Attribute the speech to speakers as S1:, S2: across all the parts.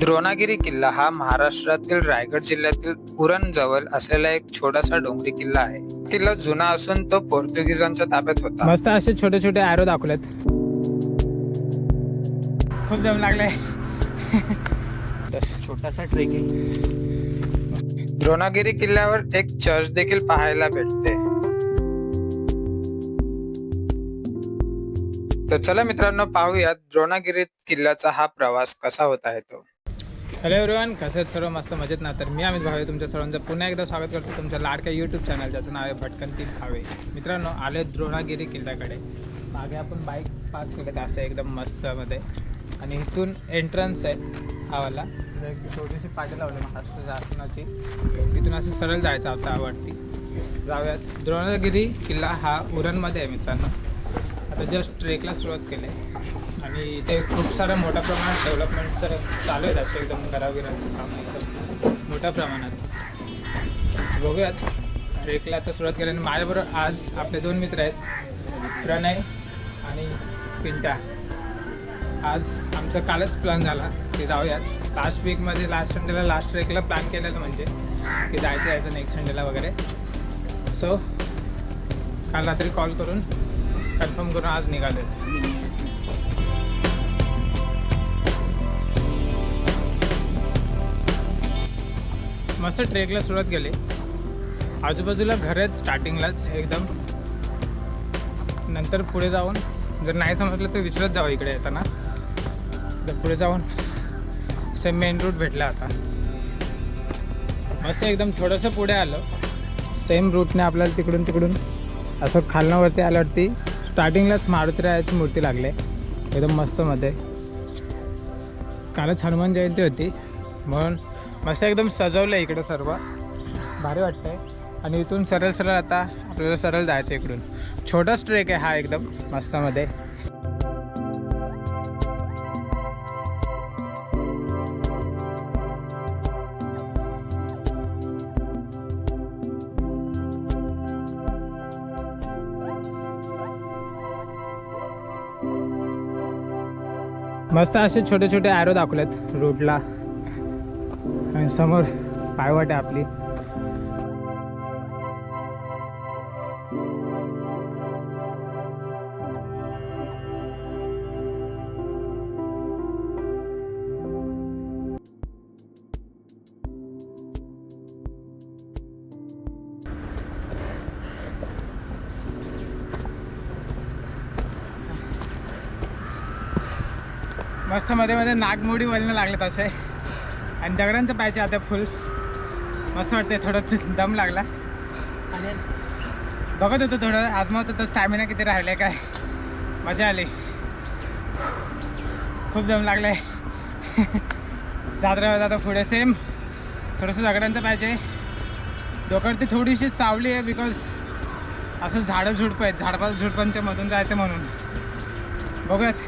S1: द्रोणागिरी किल्ला हा महाराष्ट्रातील रायगड जिल्ह्यातील उरण जवळ असलेला एक छोटासा डोंगरी किल्ला आहे. किल्ला जुना असून तो पोर्तुगीजांच्या ताब्यात होता.
S2: मस्त असे छोटे छोटे ॲरो दाखवलेत. खूप दम लागले
S3: छोटासा ट्रेक आहे.
S1: द्रोणागिरी किल्ल्यावर एक चर्च देखील पाहायला भेटते. तर चला मित्रांनो पाहूयात द्रोणागिरी किल्ल्याचा हा प्रवास कसा होत आहे तो.
S2: हॅलो एवरीवन कसे सर्व मस्त मजेत ना? तर मी अमित भावे तुमच्या सर्वांचं पुन्हा एकदा स्वागत करतो तुमच्या लाडक्या यूट्यूब चॅनल ज्याचं नाव आहे भटकन भावे मित्रांनो आले द्रोणागिरी किल्ल्याकडे. मागे आपण बाईक पार्क केलं असं एकदम मस्तमध्ये. आणि इथून एंट्रन्स आहे हावाला इथं छोटीशी पाटी लावली महाराष्ट्र शासनाची तिथून असं सरळ जायचं होतं आवडती जाऊयात. द्रोणागिरी किल्ला हा उरणमध्ये आहे मित्रांनो. आता जस्ट ट्रेकला सुरुवात केली. आणि इथे खूप सारं मोठ्या प्रमाणात डेव्हलपमेंट तर चालू आहेत असं एकदम घरागिरांचं काम एकदम मोठ्या प्रमाणात. बघूयात. ट्रेकला आता सुरुवात केली आणि माझ्याबरोबर आज आपले दोन मित्र आहेत. प्रणय आणि पिंटा. आज आमचा कालच प्लॅन झाला की जाऊयात. लास्ट वीकमध्ये लास्ट संडेला लास्ट ट्रेकला प्लॅन केलेलं म्हणजे की जायचं यायचं नेक्स्ट संडेला वगैरे. सो काल रात्री कॉल करून कन्फर्म करून आज निघाले मस्त ट्रेकला सुरुवात केली. आजूबाजूला घर आहेत स्टार्टिंगलाच एकदम. नंतर पुढे जाऊन जर नाही समजलं तर विचारत जावं इकडे येताना. तर पुढे जाऊन सेम मेन रूट भेटला आता. मस्त एकदम थोडंसं पुढे आलं. सेम रूटने आपल्याला तिकडून तिकडून असं खालनावरती आल्यावरती स्टार्टिंगलाच मारुतीरायाची मूर्ती लागली. एकदम मस्त मध्ये. कालच हनुमान जयंती होती. म्हणून मस्त एकदम सजवलं आहे इकडं सर्व. भारी वाटतंय. आणि इथून सरळ सरळ आता आपल्याला सरळ जायचं इकडून. छोटाच ट्रेक आहे हा एकदम मस्तमध्ये. मस्त असे छोटे छोटे ॲरो दाखवलेत रोडला आणि समोर पायवाट आहे आपली. मस्त मध्ये मध्ये नागमोडी वळणं लागलेत तसे आणि दगडांचं पाहिजे आता फुल मस्त वाटते थोडं दम लागला. आणि बघत होतो थोडं आजमावत होतं स्टॅमिना किती राहिले काय. मजा आली. खूप दम लागलाय. जात राहत आता पुढे सेम थोडंसं दगडांचं पाहिजे डोक्यावरती थोडीशी सावली आहे बिकॉज असं झाडं झुडपं आहेत झाडपा झुडपांच्या मधून जायचं म्हणून. बघूयात.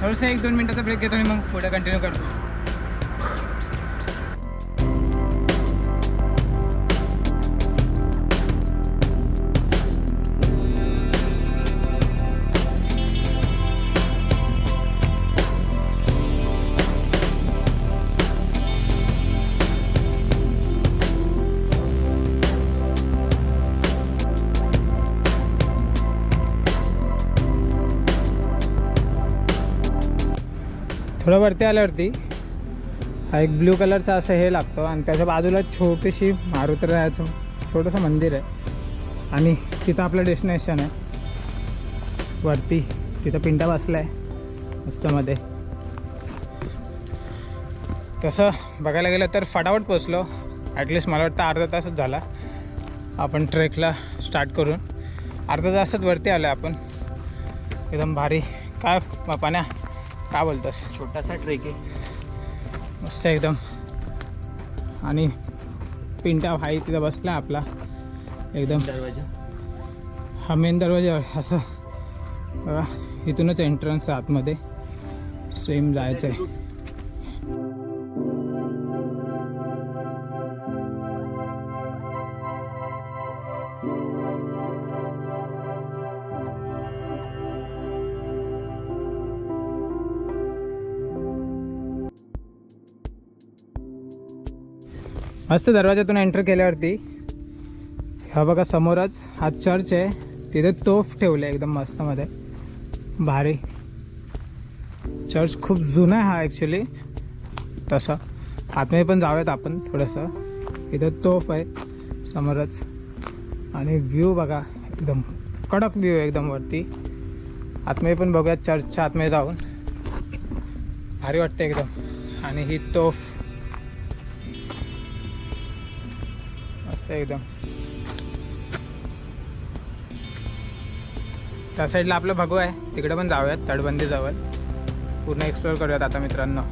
S2: थोडंसं एक दोन मिनटाचा ब्रेक घेतो आणि मग पुढे कंटिन्यू करतो. थोडं वरती आल्यावरती हा एक ब्ल्यू कलरचा असं हे लागतो आणि त्याच्या बाजूला छोटीशी मारुतीरायाचं छोटंसं मंदिर आहे. आणि तिथं आपलं डेस्टिनेशन आहे. वरती तिथं पिंटा बसला आहे मस्तमध्ये. तसं बघायला गेलं तर फटाफट पोचलो ॲटलिस्ट मला वाटतं अर्धा तासच झाला. आपण ट्रेकला स्टार्ट करून. अर्धा तासात वरती आलो आपण. एकदम भारी. काय पाण्या काय बोलतोस?
S3: छोटासा ट्रेक आहे.
S2: मस्त एकदम. आणि पिंटा भाई तिथं बसला आपला. एकदम.
S3: दरवाजा.
S2: हा मेन दरवाजा असं. बघा इथूनच एंट्रन्स आतमध्ये. सेम जायचं आहे मस्त दरवाजातून एंटर केल्यावरती. हा बघा समोरच हा चर्च आहे. तिथे तोफ ठेवले एकदम मस्त मध्ये. भारी. चर्च खूप जुना आहे हा ॲक्च्युली तसा. आतमध्ये पण जाऊयात आपण थोडंसं. इथं तोफ आहे. समोरच. आणि व्ह्यू बघा एकदम कडक व्ह्यू आहे एकदम वरती. आतमध्ये पण बघूयात चर्चच्या आतमध्ये जाऊन. भारी वाटतं एकदम. आणि ही तोफ एकदम. त्या साईडला आपलं भगवा आहे. तिकडे पण जाऊयात तटबंदी जवळ पूर्ण एक्सप्लोअर करूयात आता मित्रांनो.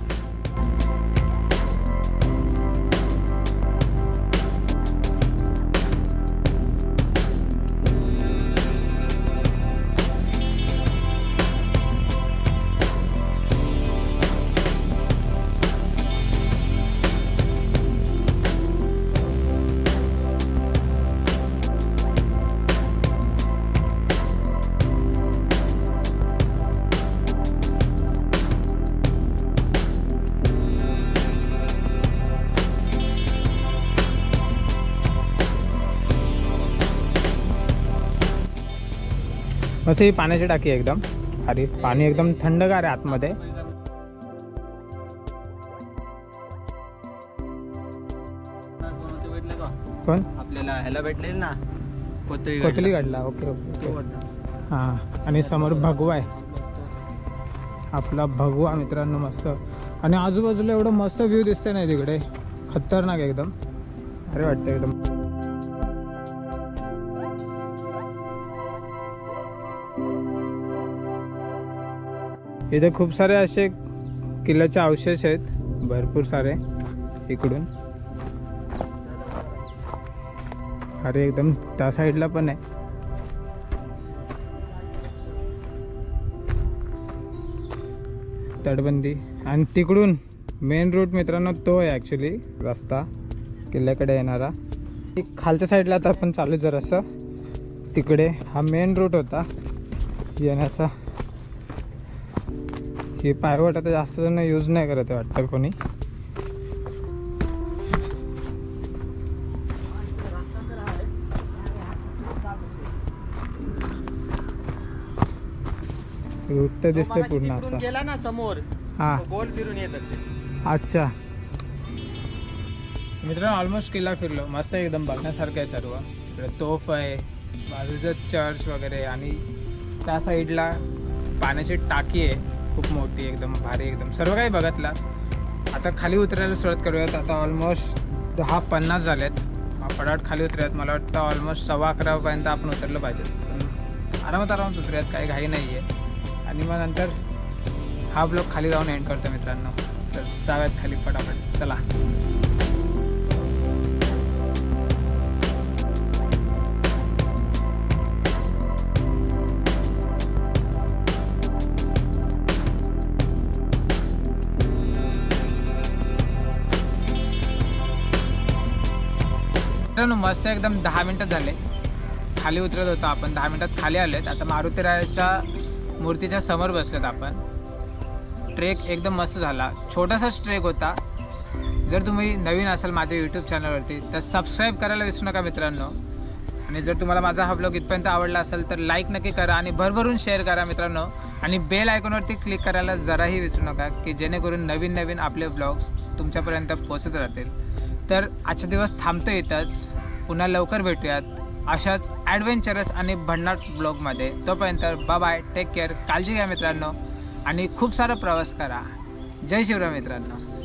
S2: मस्त ही पाण्याची टाकी एकदम. अरे पाणी एकदम थंडगार आहे आतमध्ये.
S3: भेटले का
S2: पण
S3: आपल्याला ह्याला भेटले ना?
S2: कोथली काढला ओके ओके हां आणि समोर भगवा आहे. आपला भगवा मित्रांनो मस्त. आणि आजूबाजूला एवढं मस्त व्ह्यू दिसतंय नाही तिकडे? खतरनाक एकदम. अरे वाटतं एकदम. इथे खूप सारे असे किल्ल्याचे अवशेष आहेत. भरपूर सारे इकडून. अरे एकदम त्या साईडला पण आहे. तटबंदी. आणि तिकडून मेन रूट मित्रांनो तो आहे ॲक्च्युली रस्ता किल्ल्याकडे येणारा. खालच्या साईडला आता आपण चालू जर असं तिकडे हा मेन रूट होता येण्याचा. ही पायवट आता जास्त जण यूज नाही करत आहे वाटतं कोणी. रूट तर दिसतंय पूर्ण असा
S3: गेला ना समोर
S2: हां.
S3: गोल फिरून येत असेल.
S2: अच्छा. मित्रांनो ऑलमोस्ट किल्ला फिरलो. मस्त एकदम बघण्यासारखं आहे सर्व. इकडे तोफ आहे बाजूचं चर्च वगैरे आणि त्या साईडला पाण्याची टाकी आहे. खूप मोठी एकदम भारी एकदम सर्व काही बघितला. आता खाली उतरायला सुरुवात करूयात. आता ऑलमोस्ट दहा पन्नास झालेत. फटाफट खाली उतरूयात. मला वाटतं ऑलमोस्ट सव्वा अकरापर्यंत आपण उतरलं पाहिजे. आरामात आरामात उतरूयात. काही घाई नाही आहे आणि मग नंतर हा ब्लॉग खाली जाऊन एंड करतो मित्रांनो. तर जाऊयात खाली फटाफट. चला. मित्रांनो मस्त एकदम दहा मिनटं झाले. खाली उतरत होतो आपण दहा मिनटात खाली आलेत आता मारुतीरायाच्या मूर्तीच्या समोर बसलेत आपण. ट्रेक एकदम मस्त झाला. छोटासाच ट्रेक होता. जर तुम्ही नवीन असाल माझ्या यूट्यूब चॅनलवरती तर सबस्क्राईब करायला विसरू नका मित्रांनो. आणि जर तुम्हाला माझा हा ब्लॉग इथपर्यंत आवडला असेल तर लाईक नक्की करा आणि भरभरून शेअर करा मित्रांनो. आणि बेल आयकॉनवरती क्लिक करायला जराही विसरू नका की जेणेकरून नवीन नवीन आपले ब्लॉग्स तुमच्यापर्यंत पोचत राहतील. तर आजचा दिवस थांबतो येतच पुन्हा लवकर भेटूयात अशाच ॲडव्हेंचरस आणि भन्नाट ब्लॉगमध्ये तोपर्यंत बाय बाय टेक केअर काळजी घ्या मित्रांनो. आणि खूप सारा प्रवास करा. जय शिवराय मित्रांनो.